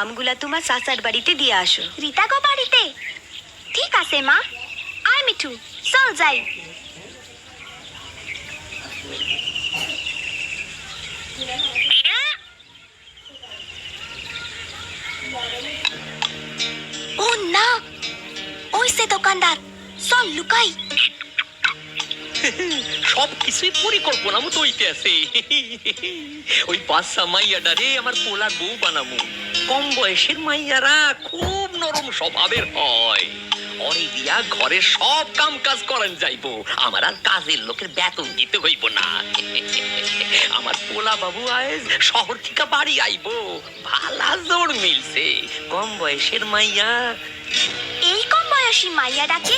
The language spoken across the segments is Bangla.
আমগুলা তোমার চাচার বাড়িতে দিয়ে আসো। রীতা গো বাড়িতে? ঠিক আছে মা। আয় মিঠু চল যাই। ও না ওই সে দোকানদার। চল লুকাই। সব কিছুই পরিকল্পনা মতো হইতে আছে ওই বাচ্চা মাইয়াটা রে আমার পোলার বউ বানামু। কম বয়সের মাইয়ারা খুব নরম স্বভাবের হয়। অরে দিয়া ঘরের সব কাম কাজ করেন যাইবো। আমার আর কাজের লোকের বেতন দিতে হইব না। আমার পোলা বাবু আজ শহর থেকে বাড়ি আইবো। ভালা জোর মিলছে। কম বয়সের মাইয়া। এই কম বয়সী মাইয়া ডাকে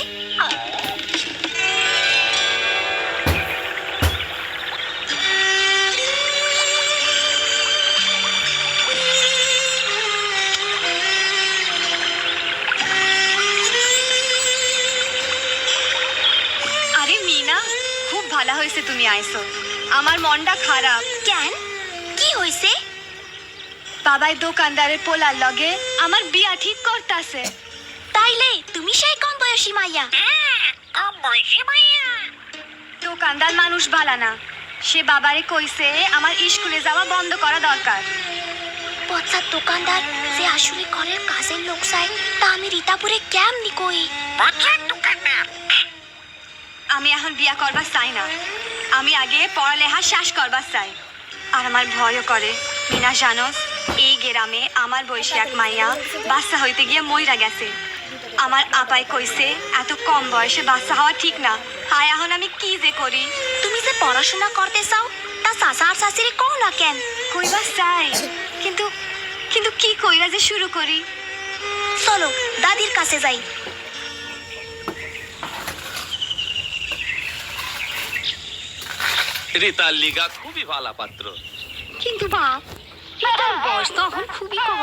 তুমি আইছো আমার মনটা খারাপ। কেন? কি হইছে? বাবাই দোকানদারের পোলার লগে আমার বিয়া ঠিক করতাছে। তাইলে তুমি সেই কম বয়সী মাইয়া? কম বয়সী মাইয়া। দোকানদার মানুষ ভালা না। সে বাবারে কইছে আমার স্কুলে যাওয়া বন্ধ করা দরকার। পচার দোকানদার যে আসলে ঘরের কাজের লোক চাই তা আমি রীতাপুরে কেমনি কই? দোকানদার। আমি এখন বিয়া করবার চাই না। আমি আগে পড়ালেখা শেষ করবার চাই। আর আমার ভয়ও করে। মিনা, জানোস, এই গ্রামে আমার বয়সী এক মাইয়া বাচ্চা হইতে গিয়ে মইরা গেছে। আমার আপাই কইছে, এত কম বয়সে বাচ্চা হওয়া ঠিক না। হায়, এখন আমি কি যে করি? তুমি যে পড়াশোনা করতে চাও, তা চাচা আর চাচিরে কও না কেন? কইবা চাই। কিন্তু কিন্তু কি কইরা যে শুরু করি? চলো, দাদির কাছে যাই। রিতার লিগা খুবই ভালা পাত্র। কিন্তু বাপ এটার বয়স তো এখন খুবই কম।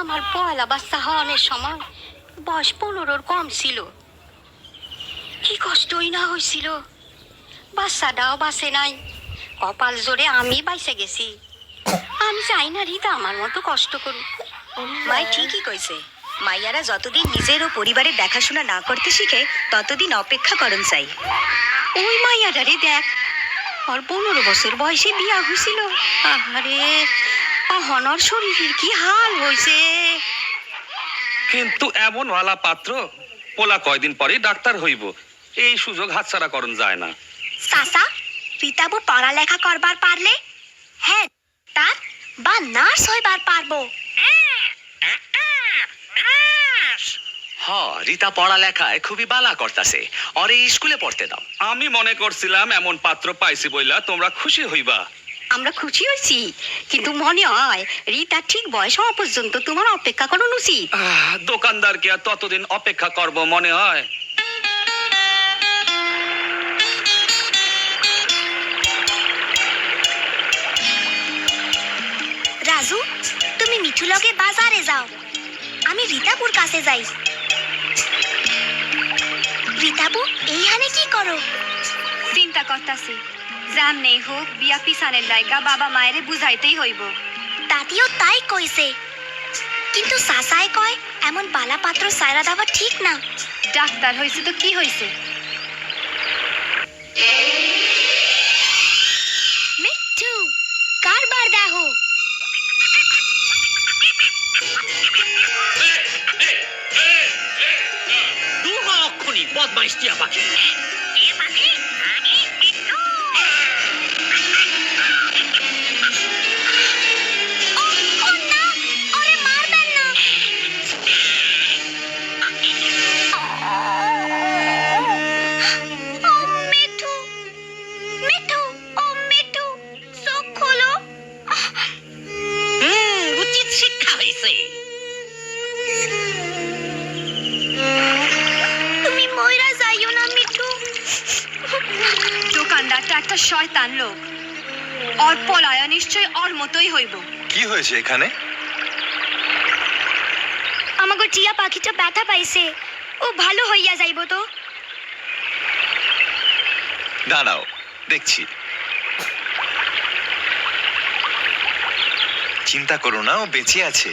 আমার পয়লা বাচ্চা হওয়ানোর সময় বয়স পনেরোর কম ছিল। কি কষ্টই না হয়েছিল বাচ্চাটাও বাঁচে নাই। কপাল জোরে আমি বাইসে গেছি। আমি চাই না রিতা, আমার মতো কষ্ট করুক। মাই ঠিকই কইছে, মাইয়ারা যতদিন নিজের ও পরিবারের দেখাশোনা না করতে শিখে, ততদিন অপেক্ষা করণ চাই। ওই মাইয়াটারে দেখ ওর পনেরো বছর বয়সে বিয়া হয়েছিল। আহারে অহনর শরীরের কি হাল হয়েছে? কিন্তু এমন ভালা পাত্র পোলা কয়দিন পরেই ডাক্তার হইব। এই সুযোগ হাতছাড়া করণ যায় না। চাচা রীতাবু পড়ালেখা করবার পারলে? হ্যাঁ তার বা নার্স হইবার পারব। হ রীতা পড়ালেখায় খুবই বালা করতাছে। অরে স্কুলে পড়তে দাও। আমি মনে করছিলাম এমন পাত্র পাইছি বইলা তোমরা খুশি হইবা। আমরা খুশি হয়েছি কিন্তু মনে হয় রিতা ঠিক বয়স হওয়া পর্যন্ত তোমার অপেক্ষা করানো উচিত দোকানদারকে আর ততদিন অপেক্ষা করব মনে হয়? রাজু তুমি মিঠু লগে বাজারে যাও। আমি রীতাপুর কাছে যাই। রীতাবু এইখানে কি করো? চিন্তা করতাছি। নেই হোক বিয়া পিছানের লাইগা বাবা মায়েরে বুঝাইতেই হইব। তাতিও তাই কইছে। কিন্তু সাসাই কয় এমন বালা পাত্র সায়রা দেওয়া ঠিক না। ডাক্তার হয়েছে তো কি হয়েছে খোলো হুম উচিত শিক্ষা হয়েছে একটা শয়তান লোক। ওর পলায়া নিশ্চয় ওর মতোই হইব। কি হয়েছে এখানে? আমাকে টিয়া পাখিটা ব্যথা পাইছে। ও ভালো হইয়া যাইব তো। দাঁড়াও দেখছি। চিন্তা করো না ও বেঁচে আছে।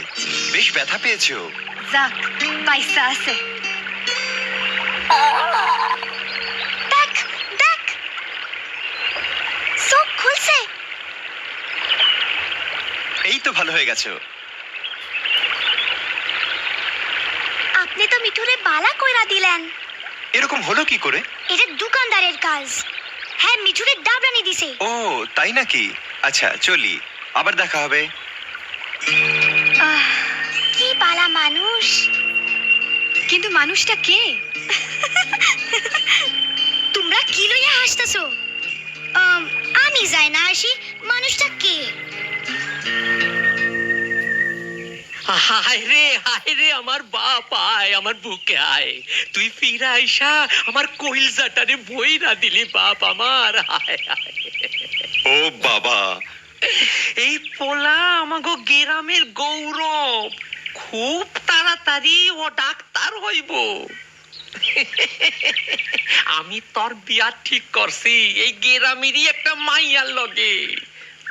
বেশ ব্যথা পেয়েছে ও। যাক পয়সা আছে দেখ দেখ চোখ খুলছে এই তো ভালো হয়ে গেছে। আপনি তো মিঠুরে বালা কইরা দিলেন। এরকম হলো কি করে? এটা দোকানদারের কাজ। হ্যাঁ মিঠুরে ডাবরানি দিছে। ও তাই নাকি? আচ্ছা চলি আবার দেখা হবে। কি বালা মানুষ। কিন্তু মানুষটা কে? তোমরা কি লইয়া হাসতেছো? আমি যাই না আসি। হায় রে হায় রে আমার বাপ আয় আমার বুকে আয়। তুই ফিরা আইসা আমার কইল জাটারে বই না দিলি বাপ আমার হায় হায়। ও বাবা। এই পোলা আমাগো গেরামের গৌরব খুব তাড়াতাড়ি ও ডাক্তার হইব। আমি তোর বিয়া ঠিক করছি এই গেরামেরই একটা মাইয়ার লগে।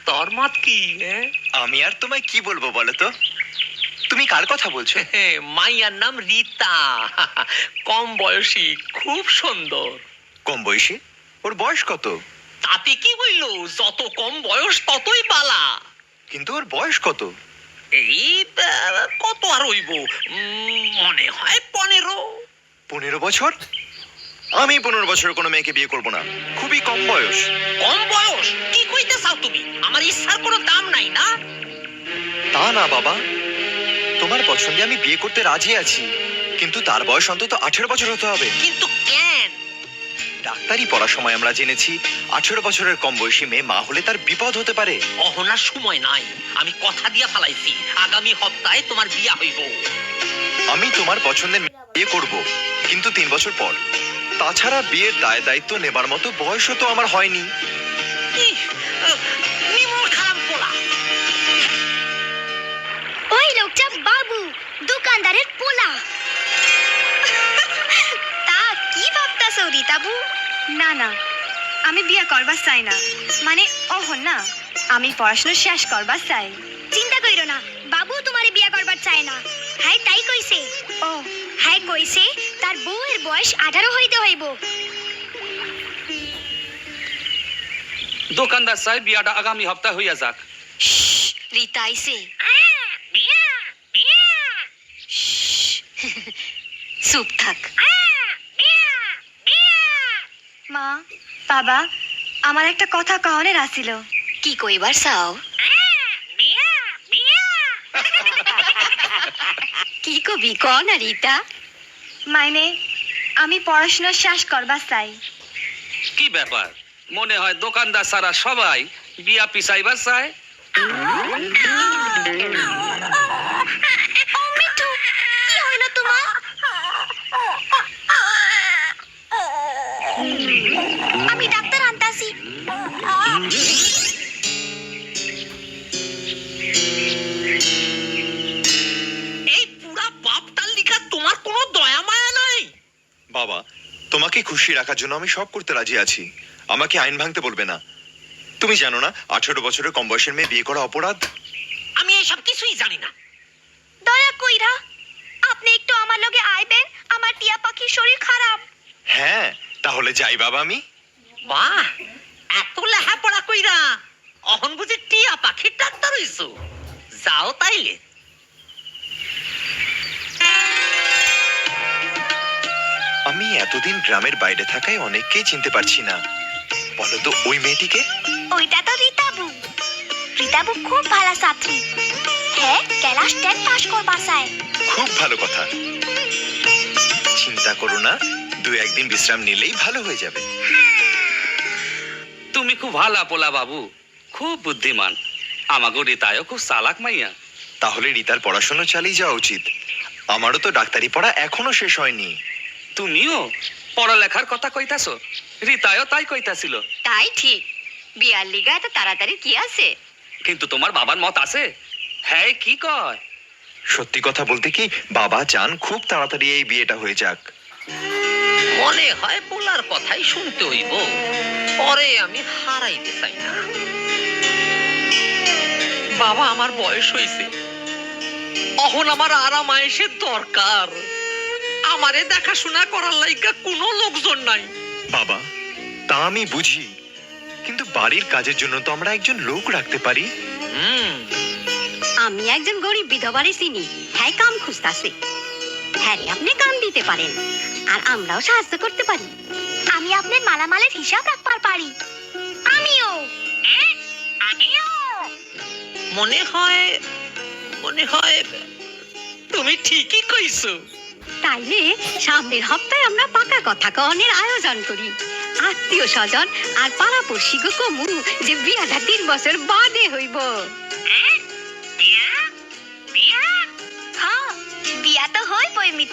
তোর মত কি হ্যাঁ? আমি আর তোমায় কি বলব বলো তো? তুমি কার কথা বলছো? মাইয়ার নাম রীতা। কম বয়সী খুব সুন্দর। কম বয়সী? ওর বয়স কত? তাতে কি হইল যত কম বয়স ততই পালা কিন্তু ওর বয়স কত? এই কত আর হইব? মনে হয় পনেরো। পনেরো বছর? আমি পনেরো বছরের কোনো মেয়েকে বিয়ে করব না। খুবই কম বয়স। কম বয়স? কি কইতে চাও তুমি? আমার ইচ্ছার কোনো দাম নাই না? তা না বাবা। তোমার পছন্দে আমি বিয়ে করতে রাজি আছি। কিন্তু তার বয়স অন্তত আঠেরো বছর হতে হবে। কিন্তু কেন? ডাক্তারি পড়ার সময় আমরা জেনেছি আঠেরো বছরের কম বয়সী মেয়ে মা হলে তার বিপদ হতে পারে। অহনার সময় নাই। আমি কথা দিয়া ফালাইছি। আগামী সপ্তাহে তোমার বিয়া হইব। আমি তোমার পছন্দের মেয়ে বিয়ে করব কিন্তু তিন বছর পর। তাছাড়া বিয়ের দায় দায়িত্ব নেবার মতো বয়সও তো আমার হয়নি। না না। আমি বিয়া করবা চাই না। মানে ওহ না। আমি পড়াশোনা শেষ করবা চাই। চিন্তা কইরো না বাবু তোমারে বিয়া করবার চায় না। হ্যাঁ তাই কইছে। ও হ্যাঁ কইছে তার বউয়ের বয়স আঠারো হইতে হইব। দোকানদার সাহেব বিয়াটা আগামী সপ্তাহ হইয়া যাক। রীতা আইছে। চুপ থাক। মা বাবা আমার একটা কথা কহনের আসিল। কি কইবার চাও? কি কবি ক না রীতা? মাইনে আমি পড়াশোনা শেষ করবা চাই। কি ব্যাপার? মনে হয় দোকানদার সারা সবাই বিয়া পিছাইবার চায় ও মিঠু কি হইল তোমার আমি ডাক্তার আনতাছি। এই পুরা বাপটার লিখা তোমার কোনো দয়া মায়া নাই? বাবা তোমাকে খুশি রাখার জন্য আমি সব করতে রাজি আছি। আমাকে আইন ভাঙতে বলবে না। তুমি জানো না আঠেরো বছরের কম বয়সের মেয়ে বিয়ে করা অপরাধ? আমি এসব কিছুই জানি না। দয়া কইরা আপনি একটু আমার লগে আইবেন আমার টিয়া পাখির শরীর খারাপ। হ্যাঁ তাহলে যাই বাবা আমি। বাহ এত লেহাপড়া কইরা অহন বুঝি টিয়া পাখির ডাক্তার হইছো। যাও তাইলে। আমি এতদিন গ্রামের বাইরে থাকায় অনেককেই চিনতে পারছি না। বলো তো ওই মেয়েটিকে? ওইটা তো রীতাবু। রীতাবু খুব ভালো ছাত্রী। হ্যাঁ ক্লাস টেন পাস করবার চায়। খুব ভালো কথা। চিন্তা করো না দু একদিন বিশ্রাম নিলেই ভালো হয়ে যাবে। তুমি খুব ভালা পোলা বাবু খুব বুদ্ধিমান। আমাগো রীতায়ও খুব চালাক মাইয়া। তাহলে রিতার পড়াশোনা চালিয়ে যাওয়া উচিত। আমারও তো ডাক্তারি পড়া এখনও শেষ হয়নি। তুমিও পড়ালেখার কথা কইতাছো? রীতায়ও তাই কইতাছিল। তাই ঠিক। বিয়ার লিগা এত তাড়াতাড়ি কি আছে? কিন্তু তোমার বাবার মত আছে? হ্যাঁ কি কয়? সত্যি কথা বলতে কি বাবা চান খুব তাড়াতাড়ি এই বিয়েটা হয়ে যাক। মনে হয় পোলার কথাই শুনতে হইব। পরে আমি হারাইতে চাই না। বাবা আমার বয়স হয়েছে অহন আমার আরাম আয়েসের দরকার। আমারে দেখাশোনা করার লাইগা কোনো লোকজন নাই। বাবা তা আমি বুঝি। কিন্তু বাড়ির কাজের জন্য তো আমরা একজন লোক রাখতে পারি। হুম। আমি একজন গরিব বিধবারে চিনি। হ্যাঁ কাম খুঁজতাছে। হ্যাঁ আপনি কাম দিতে পারেন আর আমরাও সাহায্য করতে পারি। আমি আপনার মালামালের হিসাব রাখবার পারি। আমিও। আমিও। মনে হয় মনে হয় তুমি ঠিকই কইছো। তাইলে সামনের হপ্তায় আমরা পাকা কথা কনের আয়োজন করি। আত্মীয় স্বজন আর পাড়াপড়শি গো কমু যে বিয়াটা তিন বছর বাদে হইব।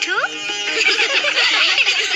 তো